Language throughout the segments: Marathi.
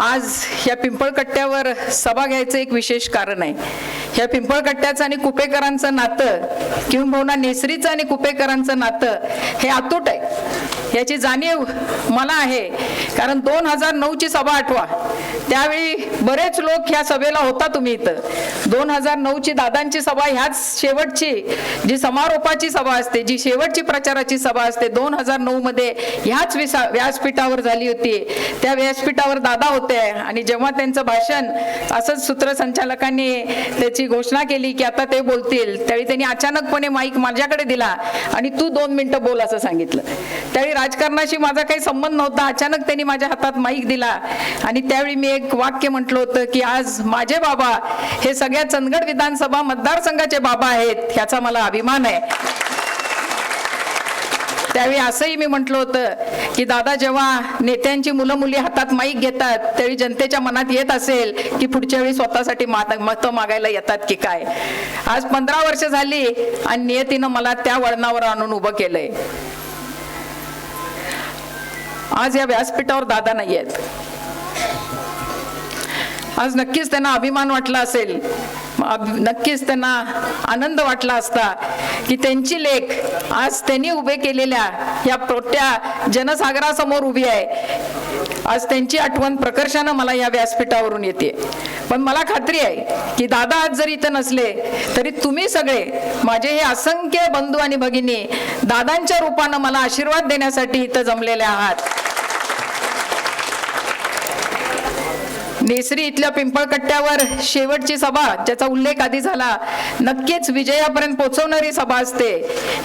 आज या पिंपळकट्ट्यावर सभा घ्यायचं एक विशेष कारण आहे. ह्या पिंपळकट्ट्याचं आणि कुपेकरांचं नातं किंबहुना नेसरीचं आणि कुपेकरांचं नातं हे अतूट आहे. याची जाणीव मला आहे. कारण दोन हजार नऊची सभा आठवा. त्यावेळी बरेच लोक ह्या सभेला होता तुम्ही इथं. दोन हजार नऊची दादांची सभा ह्याच शेवटची जी समारोपाची सभा असते जी शेवटची प्रचाराची सभा असते दोन हजार नऊ मध्ये ह्याच विसा व्यासपीठावर झाली होती. त्या व्यासपीठावर दादा होते आणि जेव्हा त्यांचं भाषण असंच सूत्रसंचालकांनी त्याची घोषणा केली की आता ते बोलतील त्यावेळी त्यांनी अचानकपणे माईक माझ्याकडे दिला आणि तू दोन मिनिटं बोल असं सांगितलं. त्यावेळी राजकारणाशी माझा काही संबंध नव्हता अचानक त्यांनी माझ्या हातात माईक दिला आणि त्यावेळी मी एक वाक्य म्हटलं होतं की आज माझे बाबा हे सगळ्या चंदगड विधानसभा मतदारसंघाचे बाबा आहेत ह्याचा मला अभिमान आहे. त्यावेळी असंही मी म्हटलं होतं की दादा जेव्हा नेत्यांची मुलं मुली हातात माईक घेतात त्यावेळी जनतेच्या मनात येत असेल की पुढच्या वेळी स्वतःसाठी मतं मागायला येतात की काय? आज पंधरा वर्ष झाली आणि नियतीनं मला त्या वळणावर आणून उभं केलंय. आज या व्यासपीठावर दादा नाही आहेत आज नक्कीच त्यांना अभिमान वाटला असेल. नक्कीच त्यांना आनंद वाटला असता की त्यांची लेख आज त्यांनी उभे केलेल्या या प्रोट्या जनसागरासमोर उभी आहे. आज त्यांची आठवण प्रकर्षानं मला या व्यासपीठावरून येते. पण मला खात्री आहे की दादा आज जरी इथं नसले तरी तुम्ही सगळे माझे हे असंख्य बंधू आणि भगिनी दादांच्या रूपानं मला आशीर्वाद देण्यासाठी इथं जमलेले आहात. नेसरी इथल्या पिंपळकट्ट्यावर शेवटची सभा ज्याचा उल्लेख आधी झाला. नक्कीच विजयापर्यंत पोहोचवणारी सभा असते.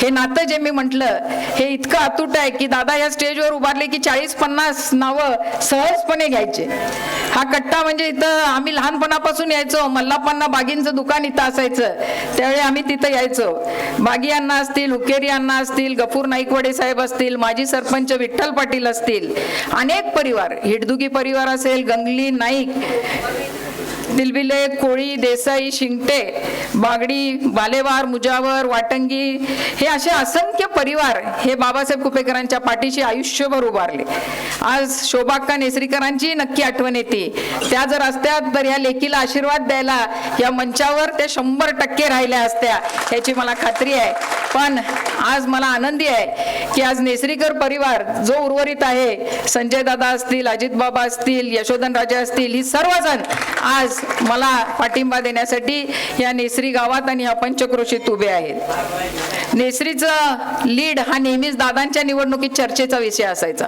हे नातं जे मी म्हटलं हे इतकं अतूट आहे की दादा या स्टेजवर उभारले की चाळीस पन्नास नावं सहजपणे घ्यायचे. हा कट्टा म्हणजे इथं आम्ही लहानपणापासून यायचो. मल्लापांना बागींचं दुकान इथं असायचं. त्यावेळी आम्ही तिथं यायचो. बागी अण्णा असतील हुकेरी अण्णा असतील गफूर नाईकवाडे साहेब असतील माजी सरपंच विठ्ठल पाटील असतील. अनेक परिवार हिडदुगी परिवार असेल गंगली नाईक दिलबिले कोळी देसाई शिंगटे बागडी बालेवार मुजावर वाटंगी हे असे असंख्य परिवार हे बाबासाहेब कुपेकरांच्या पाठीशी आयुष्यभर उभारले. आज शोभाक्का नेसरीकरांची नक्की आठवण येते. त्या जर असत्या तर या लेकीला आशीर्वाद द्यायला या मंचावर त्या शंभर टक्के राहिल्या असत्या याची मला खात्री आहे. पण आज मला आनंदी आहे की आज नेसरीकर परिवार जो उर्वरित आहे संजय दादा असतील अजित बाबा असतील यशोधन राजा असतील ही सर्वजण आज मला पाठिंबा देण्यासाठी या नेसरी गावात आणि या पंचक्रोशीत उभे आहेत. नेसरीचं लीड हा नेहमीच दादांच्या निवडणुकीत चर्चेचा विषय असायचा.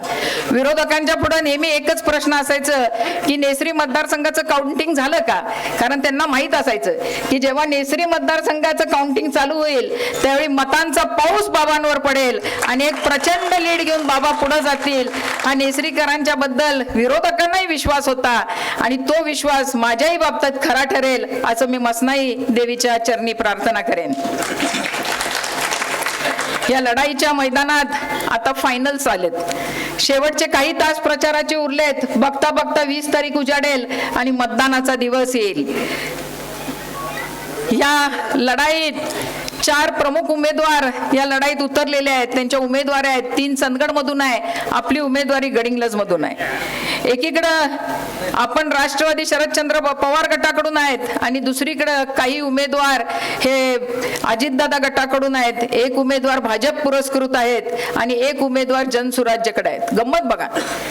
विरोधकांच्या पुढे नेहमी एकच प्रश्न असायचं की नेसरी मतदारसंघाचं काउंटिंग झालं का? कारण त्यांना माहीत असायचं की जेव्हा नेसरी मतदारसंघाचं काउंटिंग चालू होईल त्यावेळी मतांचा पाऊस पाऊस बाबांवर पडेल आणि एक प्रचंड लीड घेऊन बाबा पुढे जातील. हा नेसरीकरांच्या बद्दल विरोधकांनाही विश्वास होता. आणि तो विश्वास माझ्याही बाबतीत खरा ठरेल असं मी मसनाई देवीच्या चरणी प्रार्थना करेन. या लढाईच्या मैदानात आता फायनल्स आलेत. शेवटचे काही तास प्रचाराचे उरलेत. बघता बघता वीस तारीख उजाडेल आणि मतदानाचा दिवस येईल. या लढाईत चार प्रमुख उमेदवार या लढाईत उतरलेले आहेत. त्यांच्या उमेदवार आहेत. तीन चंदगड मधून आहे. आपली उमेदवारी गडिंग्लज मधून आहे. एकीकडं आपण राष्ट्रवादी शरदचंद्र पवार गटाकडून आहेत आणि दुसरीकडं काही उमेदवार हे अजितदादा गटाकडून आहेत. एक उमेदवार भाजप पुरस्कृत आहेत आणि एक उमेदवार जनसुराज्यकडे आहेत. गंमत बघा.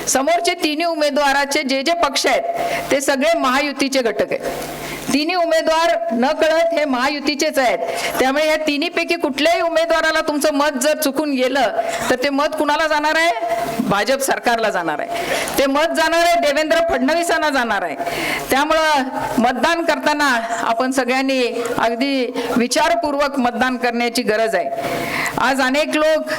समोरचे तिन्ही उमेदवाराचे जे जे पक्ष आहेत ते सगळे महायुतीचे घटक आहेत. तिन्ही उमेदवार न कळत हे महायुतीचेच आहेत. त्यामुळे या तिन्ही पैकी कुठल्याही उमेदवाराला तुमचं मत जर चुकून गेलं तर ते मत कुणाला जाणार आहे? भाजप सरकारला जाणार आहे. ते मत जाणार आहे देवेंद्र फडणवीसांना जाणार आहे. त्यामुळं मतदान करताना आपण सगळ्यांनी अगदी विचारपूर्वक मतदान करण्याची गरज आहे. आज अनेक लोक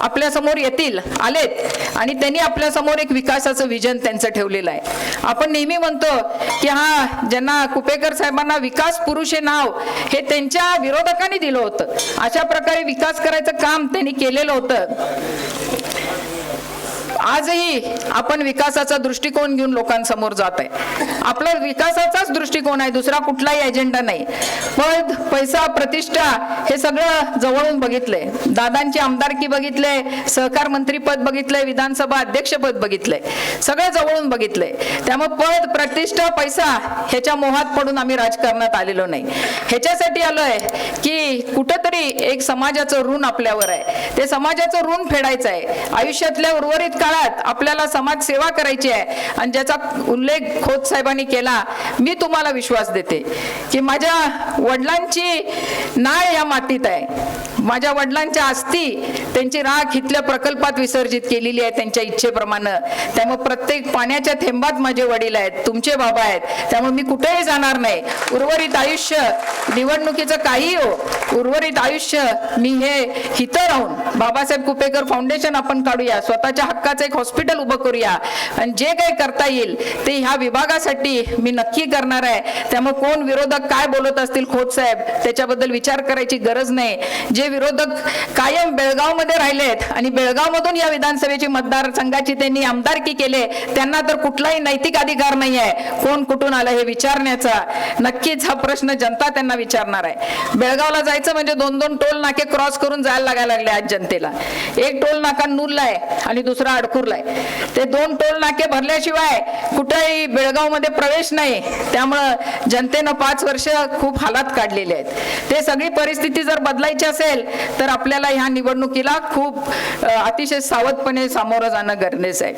आपल्यासमोर येतील आलेत. आणि त्यांनी आपल्यासमोर एक विकासाचं विजन त्यांचं ठेवलेलं आहे. आपण नेहमी म्हणतो की हा ज्यांना कुपेकर साहेबांना विकास पुरुष हे नाव हे त्यांच्या विरोधकांनी दिलं होतं. अशा प्रकारे विकास करायचं काम त्यांनी केलेलं होतं. आजही आपण विकासाचा दृष्टिकोन घेऊन लोकांसमोर जात आहे आपला विकासाचाच दृष्टिकोन आहे दुसरा कुठलाही एजेंडा नाही. पद पैसा प्रतिष्ठा हे सगळं जवळून बघितलंय. दादांची आमदारकी बघितले सहकार मंत्रीपद बघितलंय विधानसभा अध्यक्षपद बघितलंय. सगळं जवळून बघितलंय. त्यामुळे पद प्रतिष्ठा पैसा ह्याच्या मोहात पडून आम्ही राजकारणात आलेलो नाही. ह्याच्यासाठी आलोय की कुठंतरी एक समाजाचं ऋण आपल्यावर आहे. ते समाजाचं ऋण फेडायचं आहे. आयुष्यातल्या उर्वरित काळात आपल्याला समाज सेवा करायची आहे आणि ज्याचा उल्लेख खोत साहेबांनी केला मी तुम्हाला विश्वास देते की माझ्या वडिलांची नाळ या मातीत आहे. माझ्या वडिलांच्या अस्थी त्यांची राख इथल्या प्रकल्पात विसर्जित केलेली आहे त्यांच्या इच्छेप्रमाणे. त्यामुळे प्रत्येक पाण्याच्या थेंबात माझे वडील आहेत तुमचे बाबा आहेत. त्यामुळे मी कुठेही जाणार नाही. उर्वरित आयुष्य निवडणुकीचं काही हो. उर्वरित आयुष्य मी हे हिथं राहून बाबासाहेब कुपेकर फाउंडेशन आपण काढूया. स्वतःच्या हक्काचं एक हॉस्पिटल उभं करूया. आणि जे काही करता येईल ते ह्या विभागासाठी मी नक्की करणार आहे. त्यामुळे कोण विरोधक काय बोलत असतील खोत साहेब त्याच्याबद्दल विचार करायची गरज नाही. जे विरोधक कायम बेळगावमध्ये राहिलेत. आणि बेळगावमधून या विधानसभेची मतदारसंघाची त्यांनी आमदारकी केले. त्यांना तर कुठलाही नैतिक अधिकार नाही आहे कोण कुठून आलं हे विचारण्याचा नक्कीच हा प्रश्न जनता त्यांना विचारणार आहे. बेळगावला जायचं म्हणजे दोन दोन टोल नाके क्रॉस करून जायला लागायला लागले आज जनतेला. एक टोल नाका नूरला आहे आणि दुसरा अडकूरला आहे. ते दोन टोल नाके भरल्याशिवाय कुठेही बेळगावमध्ये प्रवेश नाही. त्यामुळं जनतेनं पाच वर्ष खूप हालात काढलेले आहेत. ते सगळी परिस्थिती जर बदलायची असेल तर आपल्याला ह्या निवडणुकीला खूप अतिशय सावधपणे सामोरं जाणं गरजेचं आहे.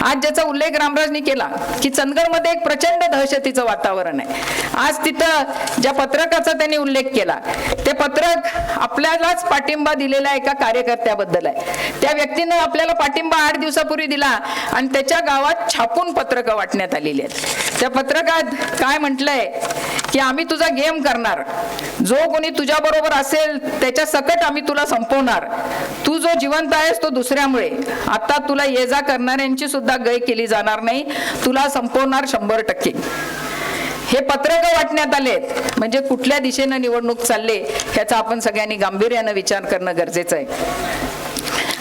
आज ज्याचा उल्लेख रामराजनी केला की चंदगडमध्ये एक प्रचंड दहशतीचं वातावरण आहे. आज तिथं ज्या पत्रकाचा त्यांनी उल्लेख केला ते पत्रक आपल्यालाच पाठिंबा दिलेला एका कार्यकर्त्याबद्दल आहे. त्या व्यक्तीनं आपल्याला पाठिंबा आठ दिवसापूर्वी दिला आणि त्याच्या गावात छापून पत्रकं वाटण्यात आलेली आहेत. त्या पत्रकात काय म्हटलंय की आम्ही तुझा गेम करणार. जो कोणी तुझ्या बरोबर असेल त्याच्या सकट आम्ही तुला संपवणार. तू जो जिवंत आहेस तो दुसऱ्यामुळे. आता तुला ये जा करणाऱ्यांची सुद्धा गय केली जाणार नाही. तुला संपवणार शंभर टक्के. हे पत्रक वाटण्यात आलेत. म्हणजे कुठल्या दिशेनं निवडणूक चालले ह्याचा आपण सगळ्यांनी गांभीर्यानं विचार करणं गरजेचं आहे.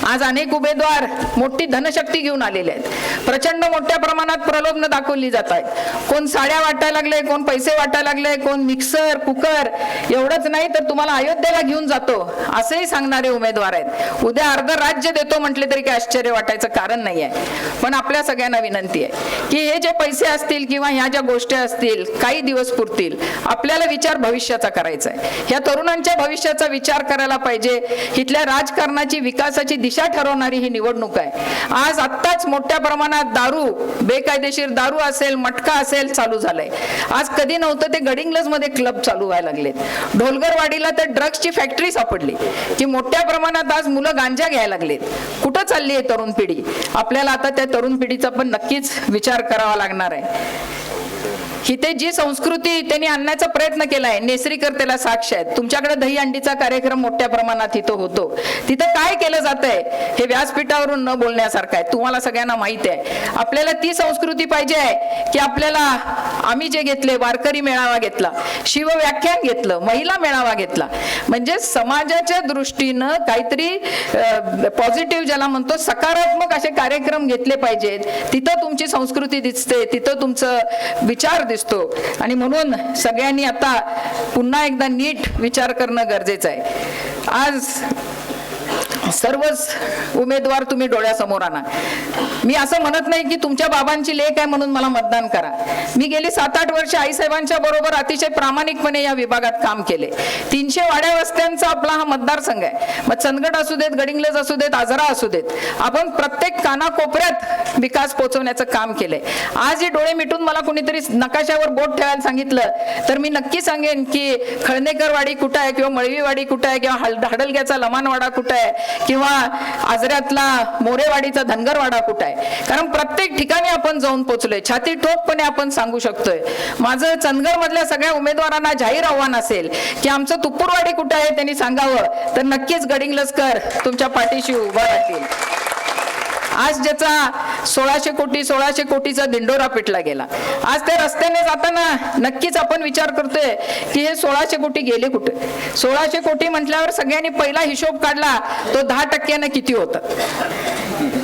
आज अनेक उमेदवार मोठी धनशक्ती घेऊन आलेले आहेत. प्रचंड मोठ्या प्रमाणात प्रलोभन दाखवली जात आहेत. कोण साड्या वाटायला लागले कोण पैसे वाटायला लागले कोण मिक्सर कुकर एवढंच नाही तर तुम्हाला अयोध्येला घेऊन जातो असंही सांगणारे उमेदवार आहेत. उद्या अर्ध राज्य देतो म्हटले तरी काही आश्चर्य वाटायचं कारण नाही आहे पण आपल्या सगळ्यांना विनंती आहे की हे जे पैसे असतील किंवा ह्या ज्या गोष्टी असतील काही दिवस पुरतील आपल्याला विचार भविष्याचा करायचा आहे. ह्या तरुणांच्या भविष्याचा विचार करायला पाहिजे. इथल्या राजकारणाची विकासाची दिशा ठरवणारी ही निवडणूक आहे. आज आत्ताच मोठ्या प्रमाणात दारू बेकायदेशीर दारू असेल मटका असेल चालू झालंय. आज कधी नव्हतं ते गडिंग्लजमध्ये क्लब चालू व्हायला लागलेत. ढोलगरवाडीला तर ड्रग्सची फॅक्टरी सापडली. की मोठ्या प्रमाणात आज मुलं गांजा घ्यायला लागलेत. कुठं चालली आहे तरुण पिढी? आपल्याला आता त्या तरुण पिढीचा पण नक्कीच विचार करावा लागणार आहे. इथे जी संस्कृती त्यांनी आणण्याचा प्रयत्न केलाय नेसरीकर त्याला साक्ष आहेत. तुमच्याकडे दही अंडीचा कार्यक्रम मोठ्या प्रमाणात इथं होतो. तिथं काय केलं जात आहे हे व्यासपीठावरून न बोलण्यासारखं आहे. तुम्हाला सगळ्यांना माहिती आहे. आपल्याला ती संस्कृती पाहिजे आहे की आपल्याला आम्ही जे घेतले वारकरी मेळावा घेतला शिव व्याख्यान घेतलं महिला मेळावा घेतला. म्हणजे समाजाच्या दृष्टीनं काहीतरी पॉझिटिव्ह ज्याला म्हणतो सकारात्मक असे कार्यक्रम घेतले पाहिजेत. तिथं तुमची संस्कृती दिसते तिथं तुमचं विचार दिसतो. आणि म्हणून सगळ्यांनी आता पुन्हा एकदा नीट विचार करणं गरजेचं आहे. आज सर्वच उमेदवार तुम्ही डोळ्यासमोर आणा. मी असं म्हणत नाही की तुमच्या बाबांची लेख आहे म्हणून मला मतदान करा. मी गेली सात आठ वर्ष आईसाहेबांच्या बरोबर अतिशय प्रामाणिकपणे या विभागात काम केले. तीनशे वाड्या वस्त्यांचा आपला हा मतदारसंघ आहे. मग चंदगड असू देत गडिंग्लज असू देत आजरा असू देत आपण प्रत्येक कानाकोपऱ्यात विकास पोहोचवण्याचं काम केलंय. आज हे डोळे मिटून मला कुणीतरी नकाशावर बोट ठेवायला सांगितलं तर मी नक्की सांगेन की खळणेकरवाडी कुठं आहे किंवा मळवीवाडी कुठं आहे किंवा हल- हाडलग्याचा लमानवाडा कुठं आहे? किंवा आजऱ्यातला मोरेवाडीचा धनगरवाडा कुठं आहे? कारण प्रत्येक ठिकाणी आपण जाऊन पोचलोय. छाती ठोकपणे आपण सांगू शकतोय. माझं चंदगड मधल्या सगळ्या उमेदवारांना जाहीर आव्हान असेल की आमचं तुपूरवाडी कुठं आहे त्यांनी सांगावं. तर नक्कीच गडिंग्लजकर तुमच्या पाठीशी उभा राहतील. आज ज्याचा सोळाशे कोटी सोळाशे कोटीचा दिंडोरा पिटला गेला. आज त्या रस्त्याने जाताना नक्कीच आपण विचार करतोय की हे सोळाशे कोटी गेले कुठे? सोळाशे कोटी म्हटल्यावर सगळ्यांनी पहिला हिशोब काढला तो दहा टक्क्यानं किती होतं?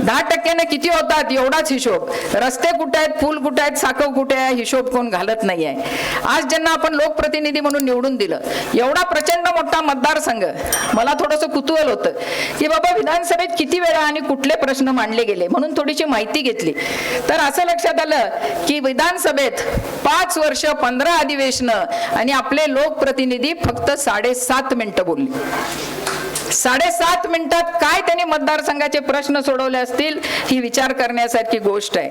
दहा टक्क्याने किती होतात एवढाच हिशोब. रस्ते कुठे आहेत पूल कुठे आहेत साखव कुठे आहे हिशोब कोण घालत नाहीये. आज ज्यांना आपण लोकप्रतिनिधी म्हणून निवडून दिलं एवढा प्रचंड मोठा मतदारसंघ मला थोडंसं कुतूहल होतं की बाबा विधानसभेत किती वेळा आणि कुठले प्रश्न मांडले गेले म्हणून थोडीशी माहिती घेतली. तर असं लक्षात आलं की विधानसभेत पाच वर्ष पंधरा अधिवेशनं आणि आपले लोकप्रतिनिधी फक्त साडेसात मिनिटं बोलले. साडेसात मिनिटात काय त्यांनी मतदारसंघाचे प्रश्न सोडवले असतील ही विचार करण्यासारखी गोष्ट आहे.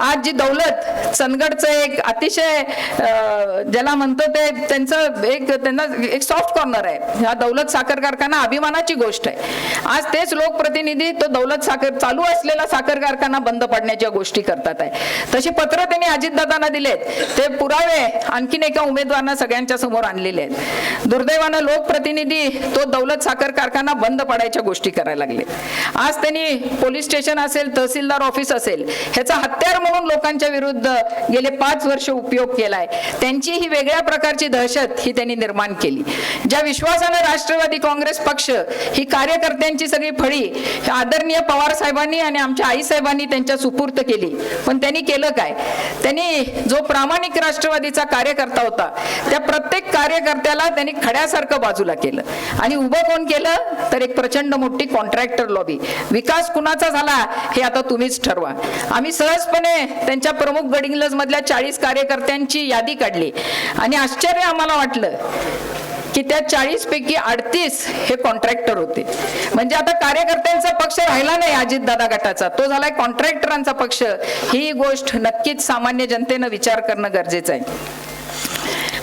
आज जी दौलत चंदगडचं एक अतिशय ज्याला म्हणतो ते त्यांचं एक त्यांना एक सॉफ्ट कॉर्नर आहे. हा दौलत साखर कारखाना अभिमानाची गोष्ट आहे. आज तेच लोकप्रतिनिधी तो दौलत साखर चालू असलेला साखर कारखाना बंद पडण्याच्या गोष्टी करतात आहे. तशी पत्र त्यांनी अजितदादांना दिलेत. ते पुरावे आणखीन एका उमेदवारांना सगळ्यांच्या समोर आणलेले आहेत. दुर्दैवानं लोकप्रतिनिधी तो दौलत साखर कारखाना बंद पडायच्या गोष्टी करायला लागले. आज त्यांनी पोलीस स्टेशन असेल तहसीलदार ऑफिस असेल ह्याचा हत्यार म्हणून लोकांच्या विरुद्ध गेले पाच वर्ष उपयोग केलाय. त्यांची ही वेगळ्या प्रकारची दहशत ही त्यांनी निर्माण केली. ज्या विश्वासानं राष्ट्रवादी काँग्रेस पक्ष ही कार्यकर्त्यांची सगळी फळी आदरणीय पवार साहेबांनी आणि आमच्या आई साहेबांनी त्यांच्या सुपूर्त केली. पण त्यांनी केलं काय? त्यांनी जो प्रामाणिक राष्ट्रवादीचा कार्यकर्ता होता त्या प्रत्येक कार्यकर्त्याला त्यांनी खड्यासारखं बाजूला केलं. आणि उभं कोण केलं? तर एक प्रचंड मोठी कॉन्ट्रॅक्टर लॉबी विकास कुणाचा झाला हे आता तुम्हीच ठरवा. आम्ही सहजपणे त्यांच्या प्रमुख गडिंग्लज मधल्या चाळीस कार्यकर्त्यांची यादी काढली. आणि आश्चर्य आम्हाला वाटलं की त्या चाळीस पैकी अडतीस हे कॉन्ट्रॅक्टर होते. म्हणजे आता कार्यकर्त्यांचा पक्ष राहिला नाही अजितदादा गटाचा. तो झालाय कॉन्ट्रॅक्टरांचा पक्ष. ही गोष्ट नक्कीच सामान्य जनतेनं विचार करणं गरजेचं आहे.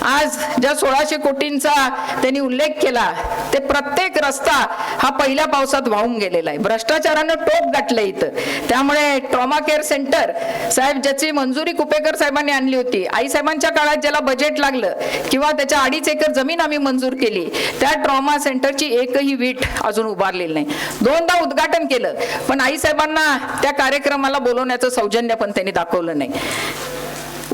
आज ज्या सोळाशे कोटींचा त्यांनी उल्लेख केला ते प्रत्येक रस्ता हा पहिल्या पावसात वाहून गेलेला आहे. भ्रष्टाचारानं टोप गाठलं इथं. त्यामुळे ट्रॉमा केअर सेंटर साहेब ज्याची मंजुरी कुपेकर साहेबांनी आणली होती आई साहेबांच्या काळात ज्याला बजेट लागलं किंवा त्याच्या अडीच एकर जमीन आम्ही मंजूर केली त्या ट्रॉमा सेंटरची एकही वीट अजून उभारलेली नाही. दोनदा उद्घाटन केलं पण आई साहेबांना त्या कार्यक्रमाला बोलवण्याचं सौजन्य पण त्यांनी दाखवलं नाही.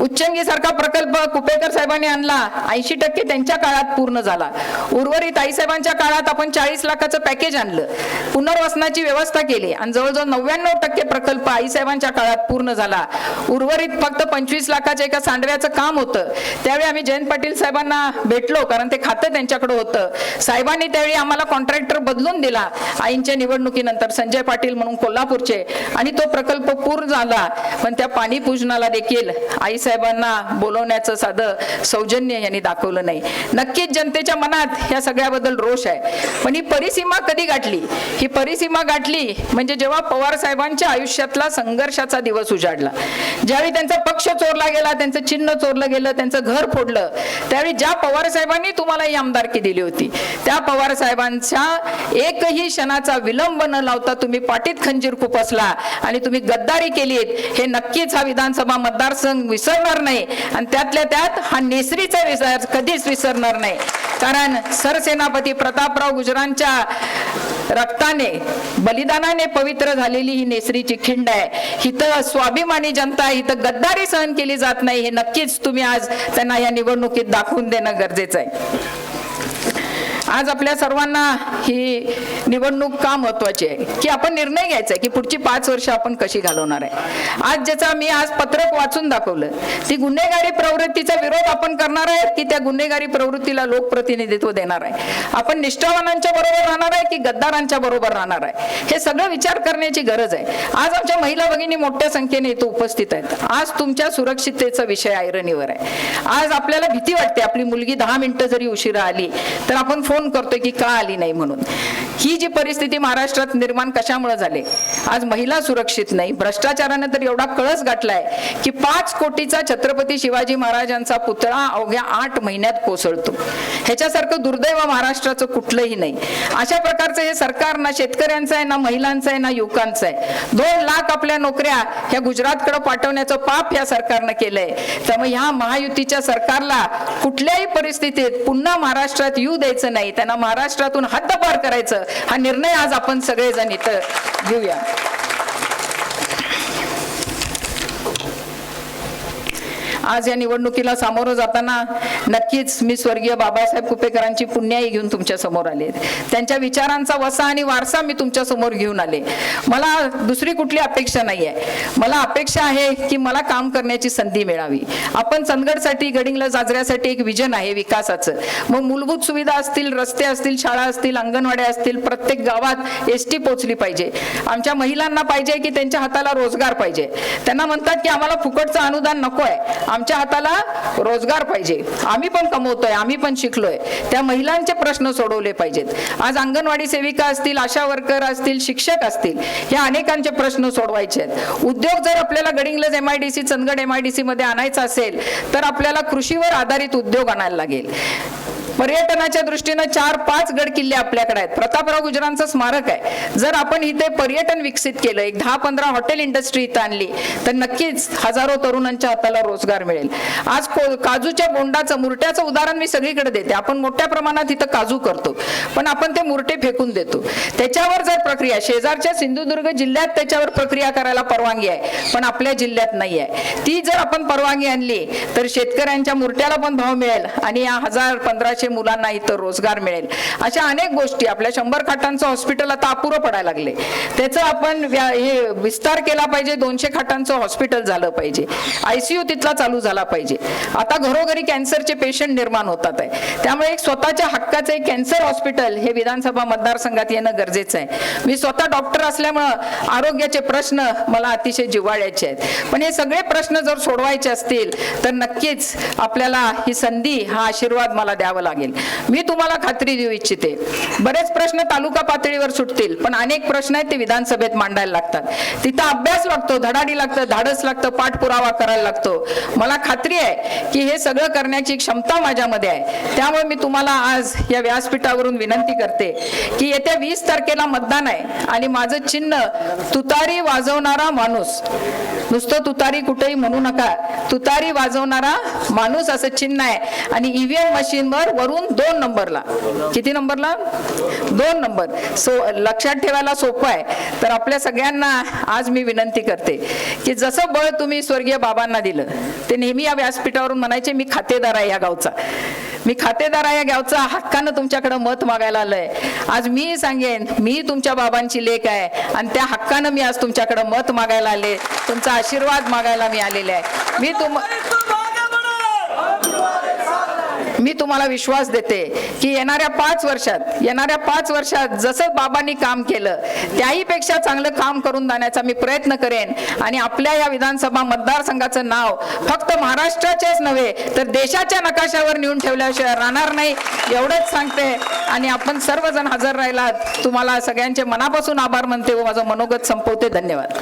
उच्चंगी सारखा प्रकल्प कुपेकर साहेबांनी आणला ऐंशी टक्के त्यांच्या काळात पूर्ण झाला. उर्वरित आईसाहेबांच्या काळात आपण चाळीस लाखाचं पॅकेज आणलं. पुनर्वसनाची व्यवस्था केली आणि जवळजवळ नव्याण्णव टक्के प्रकल्प आईसाहेबांच्या काळात पूर्ण झाला. उर्वरित फक्त पंचवीस लाखाच्या एका सांडव्याचं काम होतं. त्यावेळी आम्ही जयंत पाटील साहेबांना भेटलो कारण ते खातं त्यांच्याकडे होतं. साहेबांनी त्यावेळी आम्हाला कॉन्ट्रॅक्टर बदलून दिला. आईंच्या निवडणुकीनंतर संजय पाटील म्हणून कोल्हापूरचे. आणि तो प्रकल्प पूर्ण झाला. पण त्या पाणी पूजनाला देखील आई साहेबांना बोलवण्याचं साधं सौजन्य यांनी दाखवलं नाही. नक्कीच जनतेच्या मनात या सगळ्याबद्दल रोष आहे. पण ही परिसीमा कधी गाठली? ही परिसीमा गाठली म्हणजे जेव्हा पवार साहेबांच्या आयुष्यातला संघर्षाचा दिवस उजाडला. ज्यावेळी त्यांचा पक्ष चोरला गेला त्यांचं चिन्ह चोरलं गेलं त्यांचं घर फोडलं त्यावेळी ज्या पवार साहेबांनी तुम्हाला ही आमदारकी दिली होती त्या पवार साहेबांच्या एकही क्षणाचा विलंब न लावता तुम्ही पाटीत खंजीर खुपसला आणि तुम्ही गद्दारी केलीत हे नक्कीच हा विधानसभा मतदारसंघ विसरणार नाही आणि त्यातल्या त्यात हा नेसरीचा विसर कधीच विसरणार नाही. कारण सरसेनापती प्रतापराव गुजरांच्या रक्ताने बलिदानाने पवित्र झालेली ही नेसरीची खिंड आहे. हिथं स्वाभिमानी जनता हिथं गद्दारी सहन केली जात नाही. हे नक्कीच तुम्ही आज त्यांना या निवडणुकीत दाखवून देणं गरजेचं आहे. आज आपल्या सर्वांना ही निवडणूक का महत्वाची आहे? की आपण निर्णय घ्यायचा आहे की पुढची पाच वर्ष आपण कशी घालवणार आहे? आज ज्याचा मी आज पत्रक वाचून दाखवलं ती गुन्हेगारी प्रवृत्तीचा विरोध आपण करणार आहे की त्या गुन्हेगारी प्रवृत्तीला लोकप्रतिनिधित्व देणार आहे? आपण निष्ठावानांच्या बरोबर राहणार आहे की गद्दारांच्या बरोबर राहणार आहे? हे सगळं विचार करण्याची गरज आहे. आज आमच्या महिला भगिनी मोठ्या संख्येने इथं उपस्थित आहेत. आज तुमच्या सुरक्षिततेचा विषय ऐरणीवर आहे. आज आपल्याला भीती वाटते. आपली मुलगी दहा मिनिटं जरी उशिरा आली तर आपण फोन करतोय की का आली नाही म्हणून. ही जी परिस्थिती महाराष्ट्रात निर्माण कशामुळे झाली? आज महिला सुरक्षित नाही. भ्रष्टाचाराने तर एवढा कळस गाठलाय की पाच कोटीचा छत्रपती शिवाजी महाराजांचा पुतळा अवघ्या आठ महिन्यात कोसळतो. ह्याच्यासारखं दुर्दैव महाराष्ट्राचं कुठलंही नाही. अशा प्रकारचं हे सरकार ना शेतकऱ्यांचं आहे ना महिलांचं आहे ना युवकांचं आहे. दोन लाख आपल्या नोकऱ्या ह्या गुजरातकडे पाठवण्याचं पाप या सरकारनं केलंय. त्यामुळे ह्या महायुतीच्या सरकारला कुठल्याही परिस्थितीत पुन्हा महाराष्ट्रात येऊ द्यायचं नाही. त्यांना महाराष्ट्रातून हद्दपार करायचं. हा निर्णय आज आपण सगळेजण इथं घेऊया. आज या निवडणुकीला सामोरं जाताना नक्कीच मी स्वर्गीय बाबासाहेब कुपेकरांची पुण्याई घेऊन तुमच्यासमोर आले त्यांच्या विचारांचा वसा आणि वारसा मी तुमच्यासमोर घेऊन आले. मला दुसरी कुठली अपेक्षा नाही आहे मला अपेक्षा आहे की मला काम करण्याची संधी मिळावी. आपण चंदगडसाठी गडिंगला जाजऱ्यासाठी एक विजन आहे विकासाचं. मग मूलभूत सुविधा असतील रस्ते असतील शाळा असतील अंगणवाड्या असतील प्रत्येक गावात एस टी पोचली पाहिजे. आमच्या महिलांना पाहिजे की त्यांच्या हाताला रोजगार पाहिजे. त्यांना म्हणतात की आम्हाला फुकटचं अनुदान नको आहे आमच्या हाताला रोजगार पाहिजे. आम्ही पण कमवतोय आम्ही पण शिकलोय. त्या महिलांचे प्रश्न सोडवले पाहिजेत. आज अंगणवाडी सेविका असतील आशा वर्कर असतील शिक्षक असतील या अनेकांचे प्रश्न सोडवायचे आहेत. उद्योग जर आपल्याला Gadhinglaj M I D C Chandgad M I D C मध्ये आणायचा असेल तर आपल्याला कृषीवर आधारित उद्योग आणायला लागेल. पर्यटनाच्या दृष्टीनं चार पाच गड किल्ले आपल्याकडे आहेत. प्रतापराव गुजरांचं स्मारक आहे. जर आपण इथे पर्यटन विकसित केलं एक दहा पंधरा हॉटेल इंडस्ट्री इथं आणली तर नक्कीच हजारो तरुणांच्या हाताला रोजगार मिळेल. आज काजूच्या बोंडाचं मुरट्याचं उदाहरण मी सगळीकडे देते. आपण मोठ्या प्रमाणात इथं काजू करतो पण आपण ते मुरटे फेकून देतो. त्याच्यावर जर प्रक्रिया शेजारच्या सिंधुदुर्ग जिल्ह्यात त्याच्यावर प्रक्रिया करायला परवानगी आहे पण आपल्या जिल्ह्यात नाही आहे. ती जर आपण परवानगी आणली तर शेतकऱ्यांच्या मुरट्याला पण भाव मिळेल. आणि या हजार पंधराशे मुलांना इथं रोजगार मिळेल. अशा अनेक गोष्टी आपल्या शंभर खाटांचं हॉस्पिटल आता अपुरं पडायला लागले. त्याचं आपण हे विस्तार केला पाहिजे दोनशे खाटांचं हॉस्पिटल झालं पाहिजे. आयसीयू तिथला चालू झाला पाहिजे. आता घरोघरी कॅन्सरचे पेशंट निर्माण होतात आहे. त्यामुळे एक स्वतःच्या हक्काचं एक कॅन्सर हॉस्पिटल हे विधानसभा मतदारसंघात येणं गरजेचं आहे. मी स्वतः डॉक्टर असल्यामुळं आरोग्याचे प्रश्न मला अतिशय जिव्हाळ्याचे आहेत. पण हे सगळे प्रश्न जर सोडवायचे असतील तर नक्कीच आपल्याला ही संधी हा आशीर्वाद मला द्यावा लागेल. लागेल. मी तुम्हाला खात्री देऊ इच्छिते. बरेच प्रश्न तालुका पातळीवर सुटतील पण अनेक प्रश्न आहेत ते विधानसभेत मांडायला लागतात. तिथं अभ्यास लागतो धडाडी लागतं धाडस लागतं पाठपुरावा करायला लागतो. मला खात्री आहे की हे सगळं करण्याची क्षमता माझ्यामध्ये आहे. त्यामुळे मी तुम्हाला आज या व्यासपीठावरून विनंती करते की येत्या वीस तारखेला मतदान आहे आणि माझं चिन्ह तुतारी वाजवणारा माणूस. नुसतं तुतारी कुठेही म्हणू नका. तुतारी वाजवणारा माणूस असं चिन्ह आहे. आणि ईव्हीएम मशीनवर वरून दोन नंबरला. किती नंबरला? दोन नंबर. सो लक्षात ठेवायला सोपं आहे. तर आपल्या सगळ्यांना आज मी विनंती करते की जसं बळ तुम्ही स्वर्गीय बाबांना दिलं ते नेहमी या व्यासपीठावरून म्हणायचे मी खातेदार आहे या गावचा. मी खातेदार आहे या गावचा हक्कानं तुमच्याकडे मत मागायला आलंय. आज मी सांगेन मी तुमच्या बाबांची लेख आहे आणि त्या हक्कानं मी आज तुमच्याकडे मत मागायला आले तुमचा आशीर्वाद मागायला मी आलेले आहे. मी तुम मी तुम्हाला विश्वास देते की येणाऱ्या पाच वर्षात येणाऱ्या पाच वर्षात जसं बाबांनी काम केलं त्याहीपेक्षा चांगलं काम करून जाण्याचा मी प्रयत्न करेन. आणि आपल्या या विधानसभा मतदारसंघाचं नाव फक्त महाराष्ट्राचेच नव्हे तर देशाच्या नकाशावर नेऊन ठेवल्याशिवाय राहणार नाही एवढंच सांगते. आणि आपण सर्वजण हजर राहिलात. तुम्हाला सगळ्यांचे मनापासून आभार मानते व माझं मनोगत संपवते. धन्यवाद.